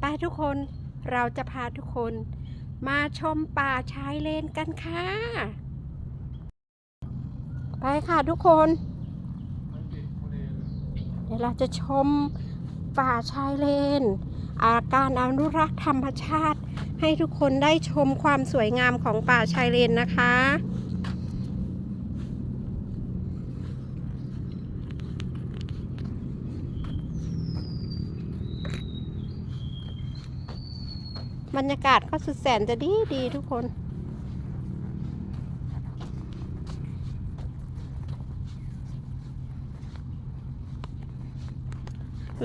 ไปทุกคนเราจะพาทุกคนมาชมป่าชายเลนกันค่ะ ไปค่ะทุกคน เดี๋ยวเราจะชมป่าชายเลน อาการอนุรักษ์ธรรมชาติ ให้ทุกคนได้ชมความสวยงามของป่าชายเลนนะคะ บรรยากาศก็สุดแสนจะดีดีทุกคน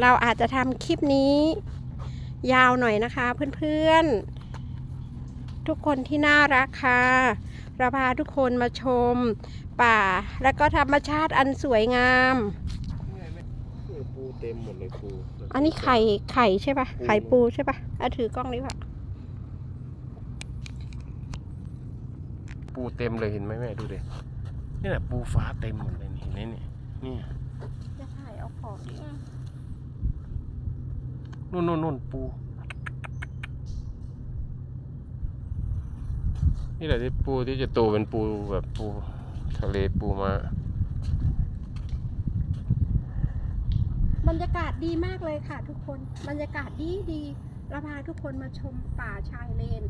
เราอาจจะทำคลิปนี้ ยาวหน่อยนะคะเพื่อนๆ ทุกคนที่น่ารักค่ะเราพาทุกคนมาชมป่า และก็ธรรมชาติอันสวยงาม ปูเต็มหมดเลยปู อันนี้ไข่ไข่ใช่ปะไข่ปูใช่ปะอะถือกล้องนี้ปะ ปูเต็มเลยเห็นไหมแม่ดูดินี่แหละปูฟ้าเต็มหมดเลยนี่เห็นไหมเนี่ยนี่จะถ่ายเอาของดินู่นนู่นนู่นปู นี่แหละที่ปูที่จะโตเป็นปูแบบปูทะเลปูมาบรรยากาศดีมากเลยค่ะทุกคน บรรยากาศดีดี เราพาทุกคนมาชมป่าชายเลน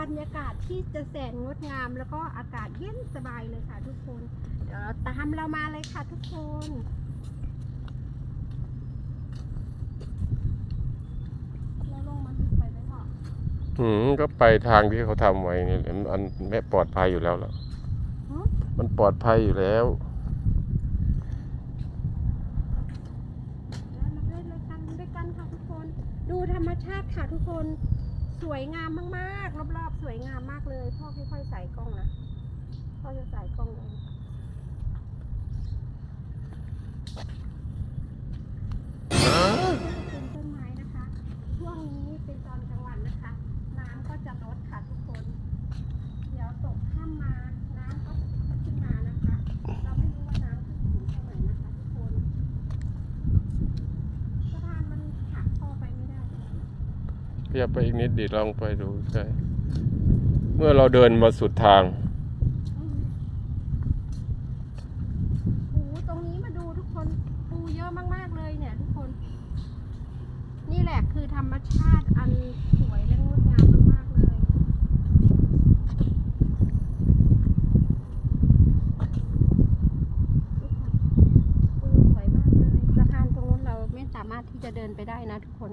บรรยากาศที่จะแสนงดงาม แล้วก็อากาศเย็นสบายเลยค่ะทุกคน เดี๋ยวเราตามเรามาเลยค่ะทุกคนเราลงมาลึกไปไหมพ่ออืมก็ไปทางที่เขาทำไว้นี่แหละมันอันแม่ปลอดภัยอยู่แล้วล่ะมันปลอดภัยอยู่แล้วมาเล่นด้วยกันด้วยกันค่ะทุกคน ดู ธรรมชาติค่ะทุกคนสวยงามมากๆ รอบๆ สวยงามมากเลย พ่อค่อยๆใส่กล้องนะ พ่อจะใส่กล้องเองเป็นต้นไม้นะคะ ช่วงนี้เป็นตอนกลางวันนะคะ น้ำก็จะลดค่ะทุกคน เดี๋ยวตกข้ามมา น้ำก็ขึ้นมานะคะ เราไม่รู้ว่าน้ำขึ้นถึงเท่าไหร่นะคะทุกคน สะพานมันหักเข้าไปไม่ได้เลย ข ยับไปอีกนิดดิลองไปดูใช่เมื่อเราเดินมาสุดทางโอ้ตรงนี้มาดูทุกคนปูเยอะมากๆเลยเนี่ยทุกคน นี่แหละคือธรรมชาติอันสวยและงดงามมากๆเลยปูสวยมากเลยสะพานตรงนู้นเราไม่สามารถที่จะเดินไปได้นะทุกคน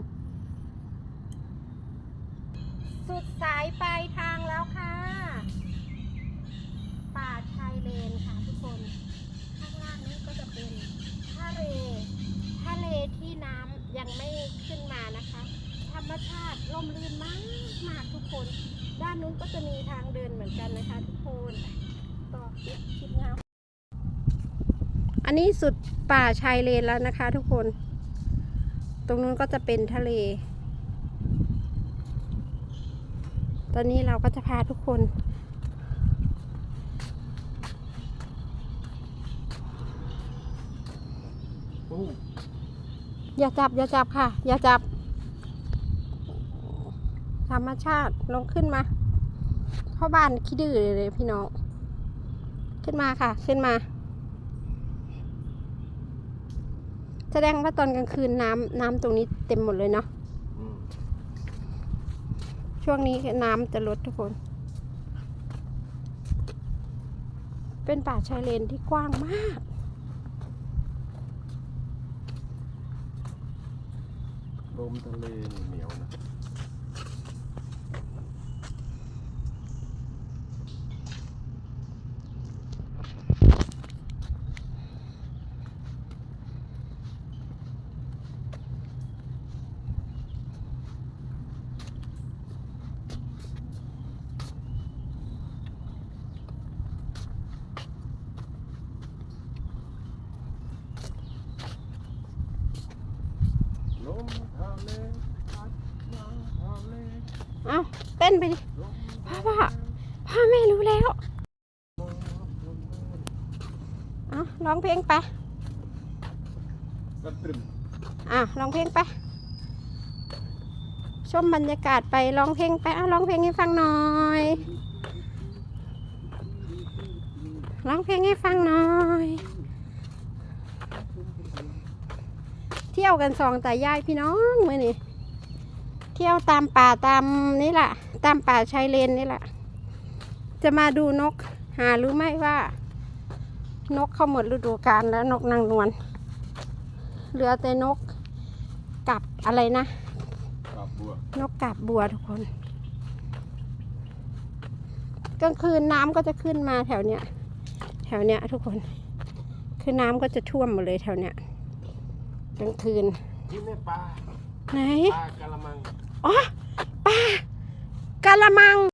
สุดสายปลายทางแล้วค่ะ ป่าชายเลนค่ะทุกคน ข้างล่างนี้ก็จะเป็นทะเลทะเลที่น้ำยังไม่ขึ้นมานะคะ ธรรมชาติร่มรื่นมากมากทุกคน ด้านนู้นก็จะมีทางเดินเหมือนกันนะคะ ทุกคนต่อคลิปคลิปงามอันนี้สุดป่าชายเลนแล้วนะคะ ทุกคน ตรงนู้นก็จะเป็นทะเล ตอนนี้เราก็จะพาทุกคน อย่าจับ อย่าจับค่ะ อย่าจับ ธรรมชาติลงขึ้นมาพ่อบ้านขี้ดื้อเลยพี่น้อง ขึ้นมาค่ะ ขึ้นมา แสดงว่าตอนกลางคืนน้ำน้ำตรงนี้เต็มหมดเลยเนาะอืม ช่วงนี้น้ำจะลดทุกคน เป็นป่าชายเลนที่กว้างมาก ลมทะเลเหนียวนะ เลพัดมาเลเอาเต้นไปดิพ่อพ่อพ่อไม่รู้แล้ว เอาร้องเพลงไปอะร้องเพลงไป ชมบรรยากาศไปร้องเพลงไปเอาร้องเพลงให้ฟังหน่อยร้องเพลงให้ฟังหน่อย เที่ยวกันสองแต่ยายพี่น้องมื่อนี้เที่ยวตามป่าตามนี่แหละตามป่าชายเลนนี่แหละจะมาดูนกหารู้ไหมว่า นกเข้าหมดฤดูกาลแล้วนกนางนวลเหลือแต่นกกับอะไรนะครับบัวนกกาบบัวทุกคนกลางคืนน้ำก็จะขึ้นมาแถวเนี้ยแถวเนี้ยทุกคน คือน้ำก็จะท่วมหมดเลยแถวเนี้ย กลางคืนนี่แม่ปลาไหนปลากะละมังอ๋อปลากะละมัง